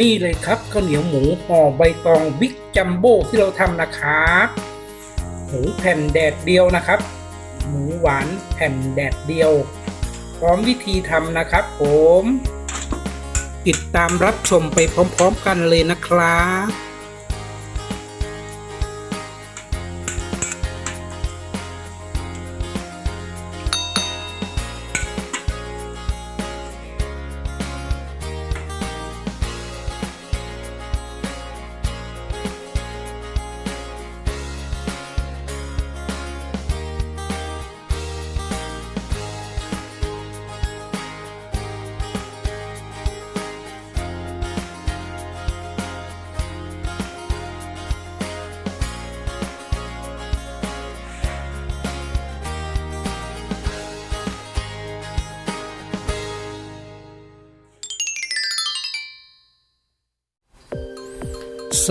นี่เลยครับข้าวเหนียวหมูห่อใบตองบิ๊กจัมโบ้ที่เราทำนะครับหมูแผ่นแดดเดียวนะครับ หมูหวานแผ่นแดดเดียว พร้อมวิธีทำนะครับผมติดตามรับชมไปพร้อม ๆ กันเลยนะครับ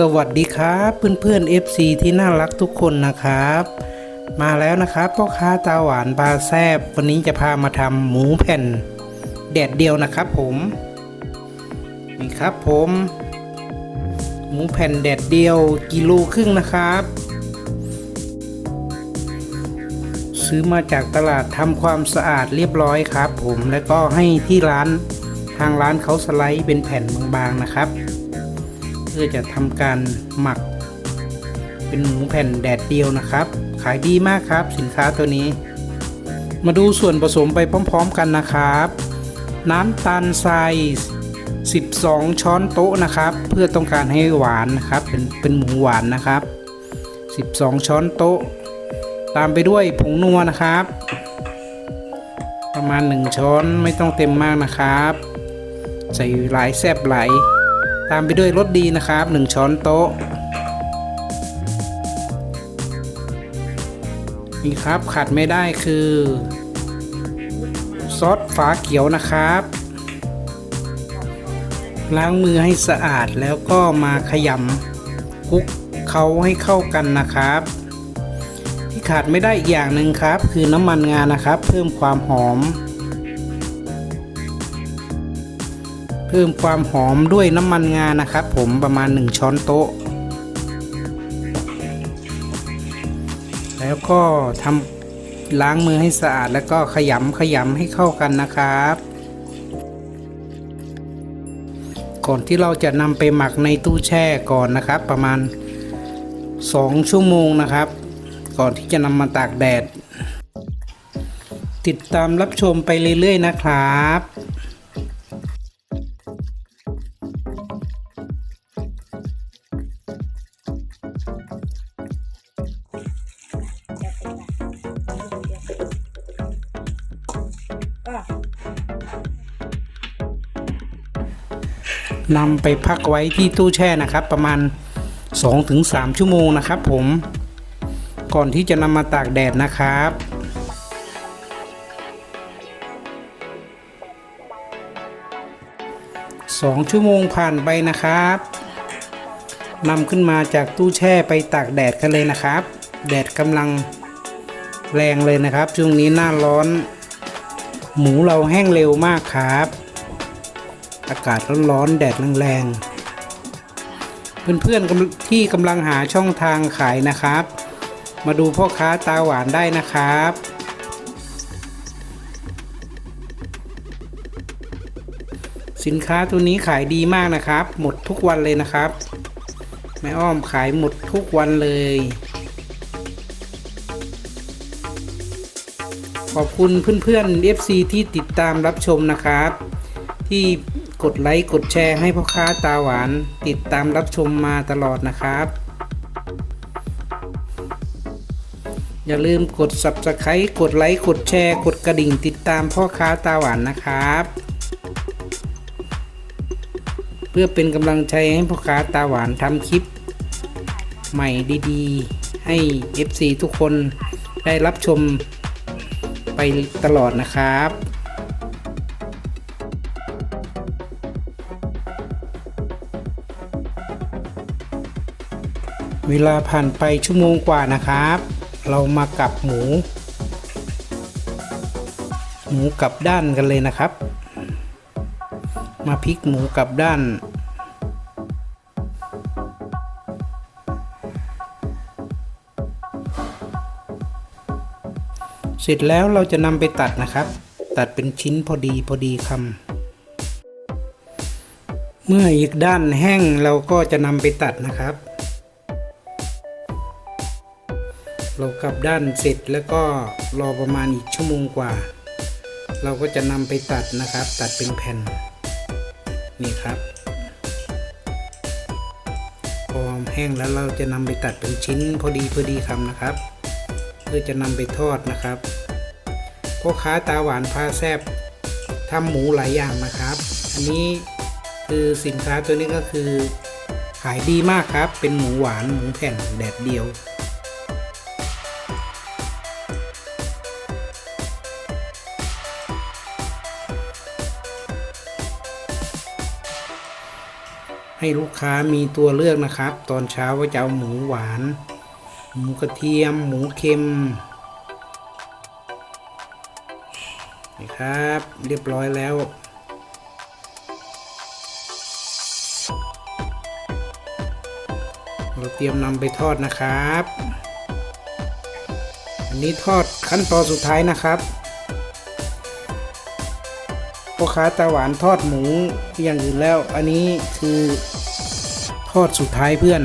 สวัสดีครับเพื่อนๆ FC ที่น่ารักทุกคนนะครับ มาแล้วนะครับพ่อค้าตาหวานปลาแซบวันนี้จะพามาทำหมูแผ่นแดดเดียวนะครับผมนี่ครับผม หมูแผ่นแดดเดียวกิโลครึ่งนะครับ ซื้อมาจากตลาดทำความสะอาดเรียบร้อยครับ ผมแล้วก็ให้ที่ร้านทางร้านเขาสไลด์เป็นแผ่นบางๆนะครับ อจะทำการหมัก เป็นหมูแผ่นแดดเดียวนะครับ ขายดีมากครับสินค้าตัวนี้ มาดูส่วนผสมไปพร้อม ๆ กันนะครับ น้ำตาลทราย12 ช้อนโต๊ะนะครับ เพื่อต้องการให้หวานนะครับ เป็นเป็นหมูหวานนะครับ 12 ช้อนโต๊ะ ตามไปด้วยผงนัวนะครับ ประมาณ 1 ช้อนไม่ต้องเต็มมากนะครับ ใส่หลายแซบไหลายามไปด้วยรสดีนะครับ 1 ช้อนโต๊ะ นี่ครับขาดไม่ได้คือ ซอสฝาเขียวนะครับ ล้างมือให้สะอาดแล้วก็มาขยำคลุกเขาให้เข้ากันนะครับ ที่ขาดไม่ได้อีกอย่างหนึ่งครับ คือน้ำมันงานะครับ เพิ่มความหอม พิ่มความหอมด้วยน้ำมันงานะครับผมประมาณ 1 ช้อนโต๊ะ แล้วก็ทำล้างมือให้สะอาดแล้วก็ขยำขยำให้เข้ากันนะครับ ก่อนที่เราจะนำไปหมักในตู้แช่ก่อนนะครับ ประมาณ 2 ชั่วโมงนะครับ ก่อนที่จะนำมาตากแดด ติดตามรับชมไปเรื่อยๆนะครับ นำไปพักไว้ที่ตู้แช่นะครับ ประมาณ 2-3 ชั่วโมงนะครับ ผม ก่อนที่จะนำมาตากแดดนะครับ2ชั่วโมงผ่านไปนะครับนำขึ้นมาจากตู้แช่ไปตากแดดกันเลยนะครับ แดดกำลังแรงเลยนะครับ ช่วงนี้หน้าร้อน หมูเราแห้งเร็วมากครับ อากาศร้อนๆแดดแรงๆเพื่อนๆที่กำลังหาช่องทางขายนะครับ มาดูพ่อค้าตาหวานได้นะครับสินค้าตัวนี้ขายดีมากนะครับ หมดทุกวันเลยนะครับ แม่อ้อมขายหมดทุกวันเลย ขอบคุณเพื่อนๆ FC ที่ติดตามรับชมนะครับ ที่ กดไลค์กดแชร์ให้พ่อค้าตาหวาน ติดตามรับชมมาตลอดนะครับ อย่าลืมกด subscribe กดไลค์กดแชร์กดกระดิ่งติดตามพ่อค้าตาหวานนะครับ เพื่อเป็นกำลังใจให้พ่อค้าตาหวานทำคลิป ใหม่ดีๆ ให้ FC ทุกคนได้รับชมไปตลอดนะครับ เวลาผ่านไปชั่วโมงกว่านะครับ เรามากับหมู หมูกับด้านกันเลยนะครับ มาพลิกหมูกับด้าน เสร็จแล้วเราจะนำไปตัดนะครับ ตัดเป็นชิ้นพอดีพอดีคำเมื่ออีกด้านแห้งเราก็จะนำไปตัดนะครับ เรากลับด้านเสร็จแล้วก็รอประมาณอีกชั่วโมงกว่า เราก็จะนำไปตัดนะครับ ตัดเป็นแผ่นนี่ครับ พอแห้งแล้วเราจะนำไปตัดเป็นชิ้นพอดีพอดีคำนะครับ เพื่อจะนำไปทอดนะครับพ่อค้าตาหวานพาแซบทำหมูหลายอย่างนะครับ อันนี้คือสินค้าตัวนี้ก็คือขายดีมากครับ เป็นหมูหวานหมูแผ่นแดดเดียว ให้ลูกค้ามีตัวเลือกนะครับ ตอนเช้าก็จะเอาหมูหวาน หมูกระเทียม หมูเค็มนี่ครับ เรียบร้อยแล้วเราเตรียมนำไปทอดนะครับ อันนี้ทอดขั้นตอนสุดท้ายนะครับ พ่อค้าตาหวานทอดหมูอย่างอื่นแล้ว อันนี้คือทอดสุดท้ายเพื่อน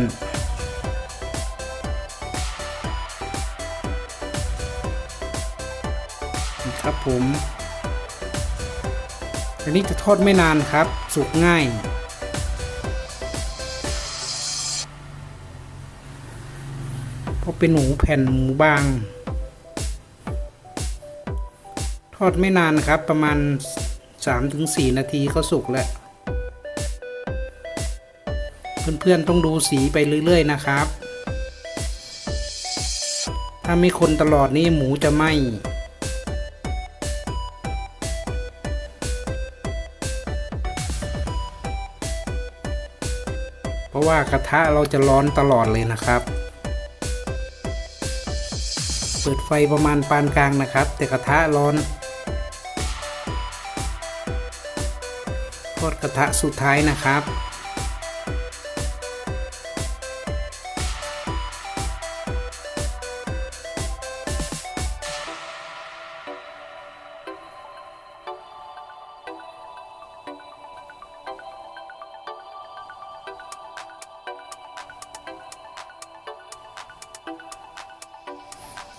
ครับผม อันนี้จะทอดไม่นานครับ สุกง่ายเพราะเป็นหมูแผ่นหมูบาง ทอดไม่นานครับประมาณ 3-4 นาทีก็สุกแล้ว เพื่อนๆต้องดูสีไปเรื่อยๆนะครับ ถ้าไม่คนตลอดนี่หมูจะไหม้เพราะว่ากระทะเราจะร้อนตลอดเลยนะครับ เปิดไฟประมาณปานกลางนะครับ แต่กระทะร้อน ทอดกระทะสุดท้ายนะครับ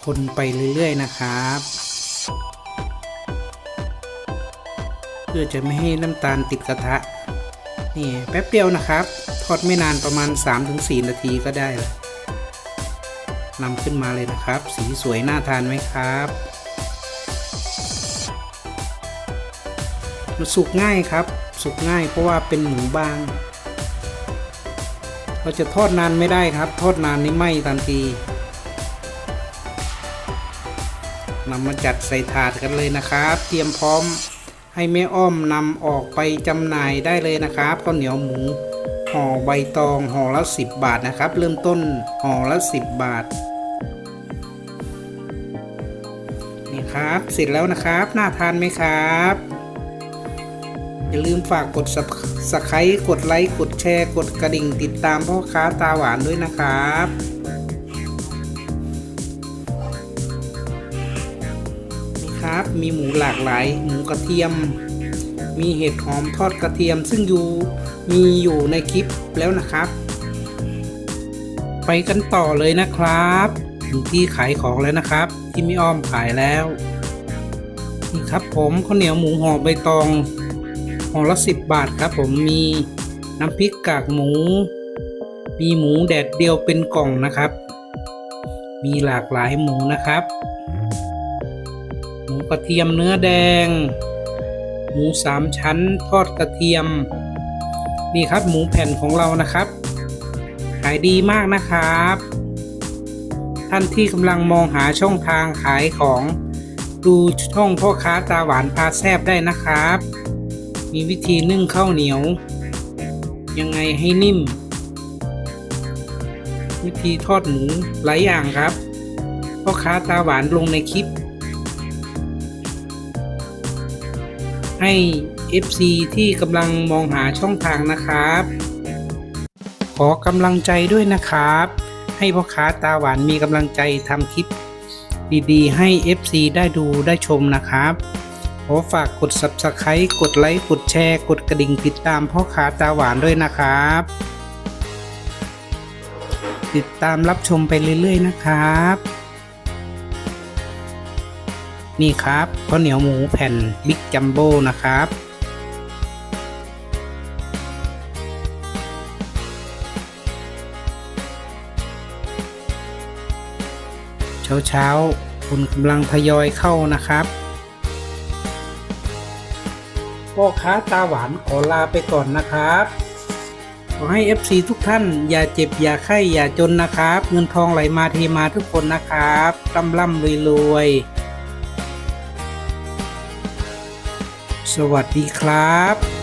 คนไปเรื่อยๆนะครับ เพื่อจะไม่ให้น้ำตาลติดกระทะ นี่แป๊บเดียวนะครับ ทอดไม่นานประมาณ 3-4 นาทีก็ได้แล้วนำขึ้นมาเลยนะครับ สีสวยน่าทานไหมครับมันสุกง่ายครับ สุกง่ายเพราะว่าเป็นหมูบาง เราจะทอดนานไม่ได้ครับ ทอดนานนี่ไหม้ทันทีนำมาจัดใส่ถาดกันเลยนะครับ เตรียมพร้อม ให้แม่อ้อมนำออกไปจำหน่ายได้เลยนะครับข้าวเหนียวหมูห่อใบตองห่อละ 10 บาทนะครับ เริ่มต้นห่อละ 10 บาทนี่ครับเสร็จแล้วนะครับน่าทานไหมครับ อย่าลืมฝากกดสไครต์กดไลค์กดแชร์ กดกระดิ่งติดตามพ่อค้าตาหวานด้วยนะครับ มีหมูหลากหลาย หมูกระเทียม มีเห็ดหอมทอดกระเทียม ซึ่งอยู่มีอยู่ในคลิปแล้วนะครับ ไปกันต่อเลยนะครับถึงที่ขายของแล้วนะครับ ที่ไม่อ้อมขายแล้วนี่ครับผมข้าวเหนียวหมูห่อใบตองห่อละสิบบาทครับ ผมมีน้ำพริกกากหมู มีหมูแดดเดียวเป็นกล่องนะครับ มีหลากหลายหมูนะครับ กระเทียมเนื้อแดง หมูสามชั้นทอดกระเทียม นี่ครับหมูแผ่นของเรานะครับ ขายดีมากนะครับ ท่านที่กำลังมองหาช่องทางขายของดูช่องพ่อค้าตาหวานพาแซบได้นะครับ มีวิธีนึ่งข้าวเหนียว ยังไงให้นิ่ม วิธีทอดหมูหลายอย่างครับพ่อค้าตาหวานลงในคลิป ให้ FC ที่กำลังมองหาช่องทางนะครับ ขอกำลังใจด้วยนะครับ ให้พ่อค้าตาหวานมีกำลังใจทำคลิปดีๆ ให้ FC ได้ดูได้ชมนะครับขอฝากกด Subscribe กดไลค์กดแชร์ กดกระดิ่งติดตามพ่อค้าตาหวานด้วยนะครับ ติดตามรับชมไปเรื่อยๆนะครับ นี่ครับข้าวเหนียวหมูแผ่นบิ๊กจัมโบ้นะครับ เช้าเช้าๆคนกำลังทยอยเข้านะครับพ่อค้าตาหวานขอลาไปก่อนนะครับ ขอให้ FC ทุกท่านอย่าเจ็บอย่าไข้อย่าจนนะครับ เงินทองไหลมาเทมาทุกคนนะครับร่ำร่ำรวยรวย สวัสดีครับ